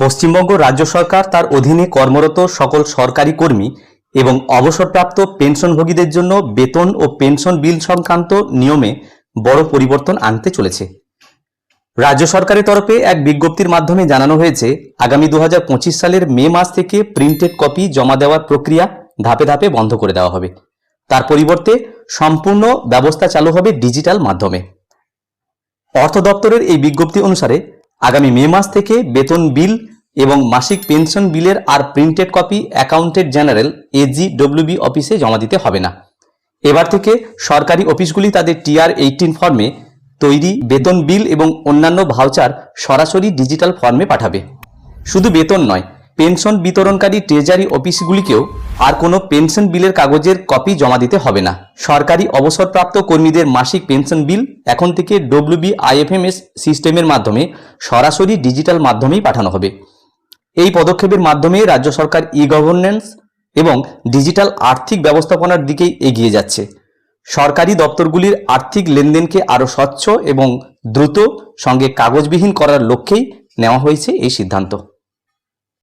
পশ্চিমবঙ্গ রাজ্য সরকার তার অধীনে কর্মরত সকল সরকারি কর্মী এবং অবসরপ্রাপ্ত পেনশনভোগীদের জন্য বেতন ও পেনশন বিল সংক্রান্ত নিয়মে বড় পরিবর্তন আনতে চলেছে। রাজ্য সরকারের তরফে এক বিজ্ঞপ্তির মাধ্যমে জানানো হয়েছে, আগামী দু হাজার পঁচিশ সালের মে মাস থেকে প্রিন্টেড কপি জমা দেওয়ার প্রক্রিয়া ধাপে ধাপে বন্ধ করে দেওয়া হবে। তার পরিবর্তে সম্পূর্ণ ব্যবস্থা চালু হবে ডিজিটাল মাধ্যমে। অর্থ দপ্তরের এই বিজ্ঞপ্তি অনুসারে আগামী মে মাস থেকে বেতন বিল এবং মাসিক পেনশন বিলের আর printed copy accountant general AG AGWB অফিসে জমা দিতে হবে না। এবার থেকে সরকারি অফিসগুলি তাদের টিআর এইটিন ফর্মে তৈরি বেতন বিল এবং অন্যান্য ভাউচার সরাসরি ডিজিটাল ফর্মে পাঠাবে। শুধু বেতন নয়, পেনশন বিতরণকারী ট্রেজারি অফিসগুলিকেও আর কোনো পেনশন বিলের কাগজের কপি জমা দিতে হবে না। সরকারি অবসরপ্রাপ্ত কর্মীদের মাসিক পেনশন বিল এখন থেকে ডব্লিউবি আইএফএমএস সিস্টেমের মাধ্যমে সরাসরি ডিজিটাল মাধ্যমেই পাঠানো হবে। এই পদক্ষেপের মাধ্যমে রাজ্য সরকার ই গভর্নেন্স এবং ডিজিটাল আর্থিক ব্যবস্থাপনার দিকেই এগিয়ে যাচ্ছে। সরকারি দপ্তরগুলির আর্থিক লেনদেনকে আরও স্বচ্ছ এবং দ্রুত সঙ্গে কাগজবিহীন করার লক্ষ্যেই নেওয়া হয়েছে এই সিদ্ধান্ত।